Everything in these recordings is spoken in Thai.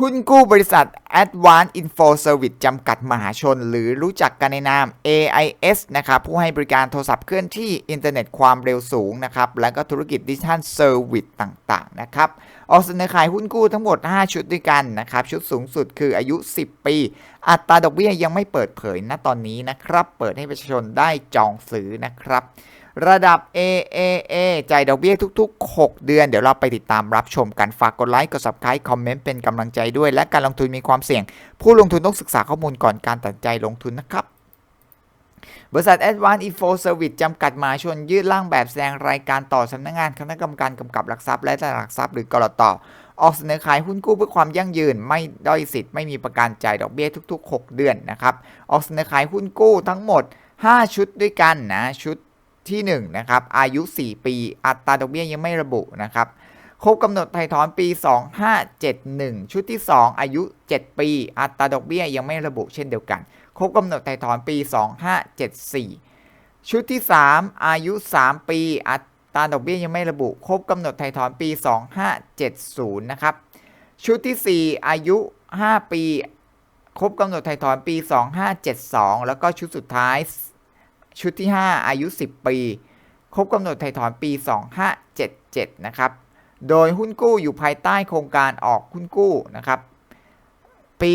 หุ้นกู้บริษัท Advanced Info Service จำกัดมหาชน หรือรู้จักกันในนาม AIS นะครับผู้ให้บริการโทรศัพท์เคลื่อนที่อินเทอร์เน็ตความเร็วสูงนะครับและก็ธุรกิจดิจิทัลเซอร์วิสต่างๆนะครับออกเสนอขายหุ้นกู้ทั้งหมด 5 ชุดด้วยกันนะครับชุดสูงสุดคืออายุ 10 ปี อัตราดอกเบี้ยยังไม่เปิดเผยณตอนนี้นะครับเปิดให้ประชาชนได้จองซื้อนะครับ ระดับ AAA จ่ายดอกเบี้ยทุก ๆ 6 เดือน เดี๋ยวเราไปติดตามรับชมกัน ฝากกดไลค์ กด subscribe คอมเมนต์เป็นกำลังใจด้วย และการลงทุนมีความเสี่ยง ผู้ลงทุนต้องศึกษาข้อมูลก่อนการตัดใจลงทุนนะครับ บริษัท Advanced Info Service จำกัดมาชนยื่นร่างแบบแสดงรายการต่อสำนักงานคณะกรรมการกำกับหลักทรัพย์และตลาดหลักทรัพย์หรือกรตออกเสนอขายหุ้นกู้เพื่อความยั่งยืน ไม่ด้อยสิทธิ์ไม่มีประกันจ่ายดอกเบี้ยทุก ๆ 6 เดือนนะครับออกเสนอขายหุ้นกู้ทั้งหมด 5 ชุดด้วยกันนะชุด ที่ 1 นะครับ อายุ 4 ปี อัตราดอกเบี้ยยังไม่ระบุนะครับ ครบกำหนดไถ่ถอนปี 2571 ชุดที่ 2 อายุ 7 ปี อัตราดอกเบี้ยยังไม่ระบุเช่นเดียวกัน ครบกำหนดไถ่ถอนปี 2574 ชุดที่ 3 อายุ 3 ปี อัตราดอกเบี้ยยังไม่ระบุ ครบกำหนดไถ่ถอนปี 2570 นะครับ ชุดที่ 4 อายุ 5 ปี ครบกำหนดไถ่ถอนปี 2572 แล้วก็ชุดสุดท้าย ชุดที่ 5 อายุ 10 ปี ครบกำหนดไถ่ถอนปี 2577 นะครับ โดยหุ้นกู้อยู่ภายใต้โครงการออกหุ้นกู้นะครับ ปี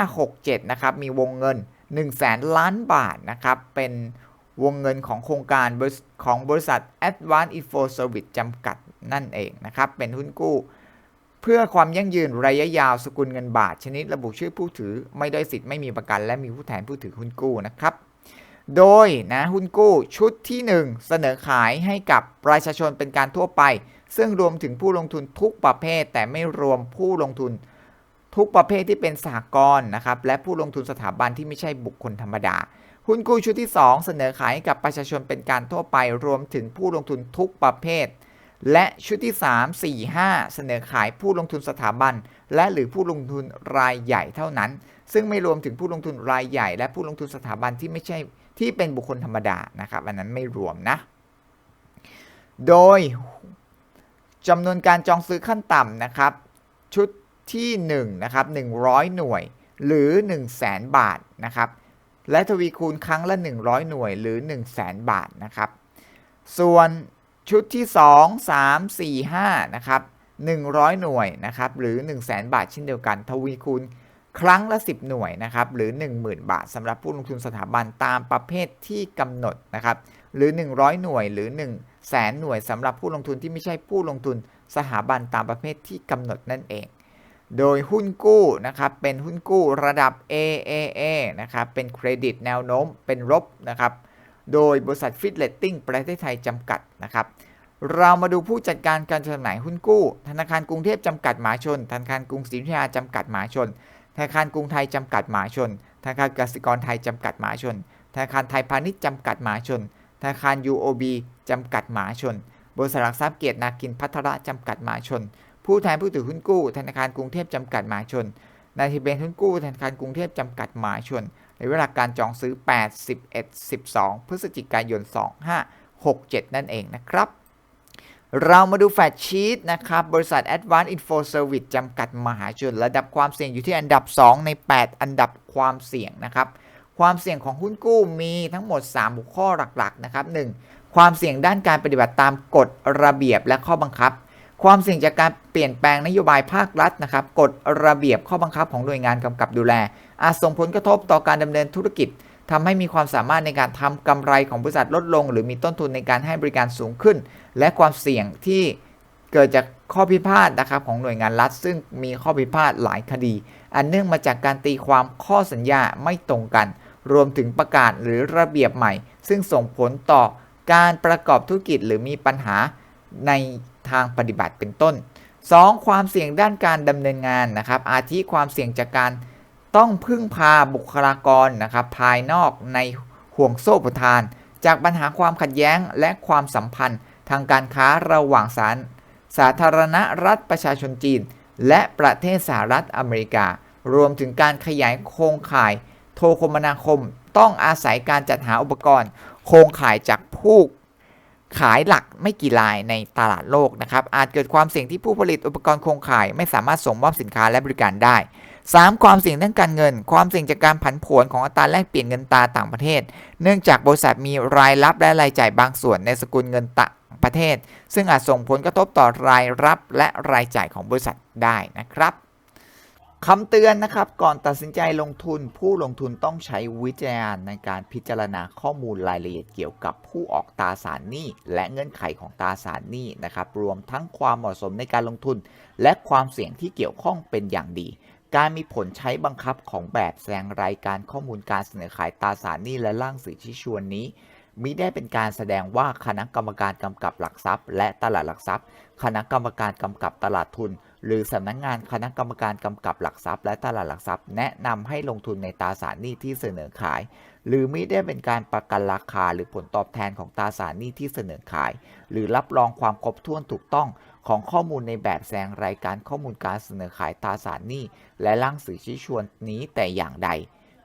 2567 นะครับ มีวงเงิน 1 0 0 0 0แสนล้านบาทนะครับ เป็นวงเงินของโครงการของบริษัท Advanced Info Service จำกัดนั่นเองนะครับ เป็นหุ้นกู้ เพื่อความยั่งยืนระยะยาวสกุลเงินบาท ชนิดระบุชื่อผู้ถือ ไม่ได้สิทธิ์ไม่มีประกัน และมีผู้แทนผู้ถือหุ้นกู้นะครับ โดยนะหุ้นกู้ชุดที่ 1 เสนอขายให้กับประชาชนเป็นการทั่วไป ซึ่งรวมถึงผู้ลงทุนทุกประเภท แต่ไม่รวมผู้ลงทุนทุกประเภทที่เป็นสหกรณ์นะครับและผู้ลงทุนสถาบันที่ไม่ใช่บุคคลธรรมดา หุ้นกู้ชุดที่ 2 เสนอขายให้กับประชาชนเป็นการทั่วไป รวมถึงผู้ลงทุนทุกประเภท และชุดที่ 3 4 5 เสนอขายผู้ลงทุนสถาบัน และหรือผู้ลงทุนรายใหญ่เท่านั้น ซึ่งไม่รวมถึงผู้ลงทุนรายใหญ่ และผู้ลงทุนสถาบันที่ไม่ใช่ ที่เป็นบุคคลธรรมดานะครับอันนั้นไม่รวมนะ โดยจำนวนการจองซื้อขั้นต่ำนะครับ ชุดที่1นะครับ100 หน่วย หรือ 1 0 0 0 0แสนบาทนะครับ และทวีคูณครั้งละ 100 หน่วยหรือ 1 0 0 0 0แสนบาทนะครับ ส่วนชุดที่ 2 3 4 5นะครับ100 หน่วยนะครับหรือ 1 0 0 0 0แสนบาท เช่นเดียวกัน ทวีคูณ ครั้งละ 10 หน่วยนะครับหรือ 10,000 บาทสำหรับผู้ลงทุนสถาบันตามประเภทที่กำหนดนะครับหรือ 100 หน่วยหรือ 1 0 0 0 0แสนหน่วยสำหรับผู้ลงทุนที่ไม่ใช่ผู้ลงทุนสถาบันตามประเภทที่กำหนดนั่นเอง โดยหุ้นกู้นะครับเป็นหุ้นกู้ระดับ AAA นะครับเป็นเครดิตแนวโน้มเป็นลบนะครับโดยบริษัทฟิตเลตติ้งประเทศไทยจำกัดนะครับเรามาดูผู้จัดการการจำหน่ายหุ้นกู้ ธนาคารกรุงเทพจำกัดมหาชน ธนาคารกรุงศรีอยุธยาจำกัดมหาชน ธนาคารกรุงไทยจำกัดหมาชน ธนาคารกสิกรไทยจำกัดหมาชน ธนาคารไทยพาณิชย์จำกัดหมาชน ธนาคาร UOB จำกัดหมาชน บริษัทหลักทรัพย์เกียรตินาคินพัทระจำกัดหมาชน ผู้แทนผู้ถือหุ้นกู้ ธนาคารกรุงเทพจำกัดหมาชน นายทะเบียนหุ้นกู้ธนาคารกรุงเทพจำกัดหมาชน ในเวลาการจองซื้อ 8 11 12 พฤศจิกายน 2567 นั่นเองนะครับ เรามาดูแฟตชีตนะครับ บริษัท Advanced Info Service จำกัดมหาชน ระดับความเสี่ยงอยู่ที่อันดับ 2 ใน 8 อันดับความเสี่ยงนะครับ ความเสี่ยงของหุ้นกู้มีทั้งหมด 3 หัวข้อหลักๆนะครับ 1. ความเสี่ยงด้านการปฏิบัติตามกฎระเบียบและข้อบังคับ ความเสี่ยงจากการเปลี่ยนแปลงนโยบายภาครัฐนะครับกฎระเบียบข้อบังคับของหน่วยงานกำกับดูแล อาจส่งผลกระทบต่อการดำเนินธุรกิจ ทำให้มีความสามารถในการทำกำไรของบริษัทลดลง หรือมีต้นทุนในการให้บริการสูงขึ้น และความเสี่ยงที่เกิดจากข้อพิพาทนะครับของหน่วยงานรัฐ ซึ่งมีข้อพิพาทหลายคดี อันเนื่องมาจากการตีความข้อสัญญาไม่ตรงกัน รวมถึงประกาศหรือระเบียบใหม่ ซึ่งส่งผลต่อการประกอบธุรกิจหรือมีปัญหาในทางปฏิบัติเป็นต้น 2. ความเสี่ยงด้านการดำเนินงานนะครับ อาทิความเสี่ยงจากการ ต้องพึ่งพาบุคลากรนะครับภายนอกในห่วงโซ่ประทาน จากปัญหาความขัดแย้งและความสัมพันธ์ ทางการค้าระหว่างสารสาธารณรัฐประชาชนจีน และประเทศสหรัฐอเมริกา รวมถึงการขยายโครงข่าย โทรคมนาคม ต้องอาศัยการจัดหาอุปกรณ์ โครงข่ายจากผู้ขายหลักไม่กี่รายในตลาดโลกนะครับอาจเกิดความเสี่ยงที่ผู้ผลิตอุปกรณ์โครงข่าย ไม่สามารถส่งมอบสินค้าและบริการได้ 3. ความเสี่ยงเรื่องการเงิน ความเสี่ยงจากการผันผวนของอัตราแลกเปลี่ยนเงินตราต่างประเทศ เนื่องจากบริษัทมีรายรับและรายจ่ายบางส่วนในสกุลเงินต่างประเทศ ซึ่งอาจส่งผลกระทบต่อรายรับและรายจ่ายของบริษัทได้นะครับคำเตือนนะครับ ก่อนตัดสินใจลงทุนผู้ลงทุนต้องใช้วิจารณญาณในการพิจารณาข้อมูลรายละเอียดเกี่ยวกับผู้ออกตราสารหนี้และเงื่อนไขของตราสารหนี้นะครับ รวมทั้งความเหมาะสมในการลงทุน และความเสี่ยงที่เกี่ยวข้องเป็นอย่างดี การมีผลใช้บังคับของแบบแสดงรายการข้อมูลการเสนอขายตราสารหนี้และร่างสื่อชี้ชวนนี้มิได้เป็นการแสดงว่าคณะกรรมการกำกับหลักทรัพย์ และตลาดหลักทรัพย์ คณะกรรมการกำกับตลาดทุน หรือสำนักงานคณะกรรมการกำกับหลักทรัพย์ และตลาดหลักทรัพย์ แนะนำให้ลงทุนในตราสารหนี้ที่เสนอขาย หรือมิได้เป็นการประกันราคาหรือผลตอบแทนของตราสารหนี้ที่เสนอขาย หรือรับรองความครบถ้วนถูกต้อง ของข้อมูลในแบบแสดงรายการข้อมูลการเสนอขายตราสารหนี้ และร่างสื่อชี้ชวนนี้แต่อย่างใด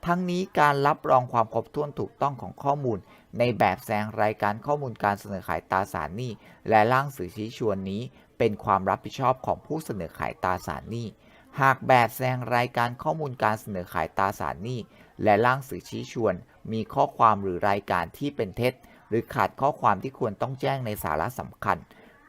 ทั้งนี้การรับรองความครบถ้วนถูกต้องของข้อมูล ในแบบแสดงรายการข้อมูลการเสนอขายตราสารหนี้ และร่างสื่อชี้ชวนนี้ เป็นความรับผิดชอบของผู้เสนอขายตราสารหนี้หากแบบแสดงรายการข้อมูลการเสนอขายตราสารหนี้ และร่างสื่อชี้ชวน มีข้อความหรือรายการที่เป็นเท็จ หรือขาดข้อความที่ควรต้องแจ้งในสาระสำคัญ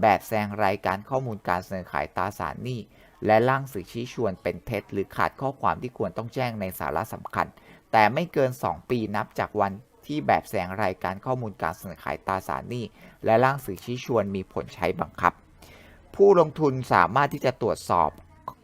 แบบแสดงรายการข้อมูลการเสนอขายตราสารหนี้ และร่างสื่อชี้ชวนเป็นเท็จ หรือขาดข้อความที่ควรต้องแจ้งในสาระสำคัญ แต่ไม่เกิน 2 ปีนับจากวันที่แบบแสดงรายการข้อมูลการเสนอขายตราสารหนี้ และร่างสื่อชี้ชวนมีผลใช้บังคับ ผู้ลงทุนสามารถที่จะตรวจสอบ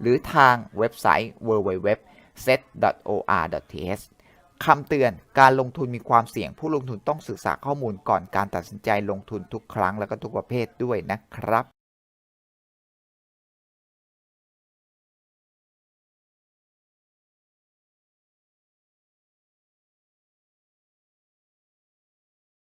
หรือทางเว็บไซต์ www.set.or.th คำเตือนการลงทุนมีความเสี่ยงผู้ลงทุนต้องศึกษาข้อมูลก่อนการตัดสินใจลงทุนทุกครั้งและก็ทุกประเภทด้วยนะครับ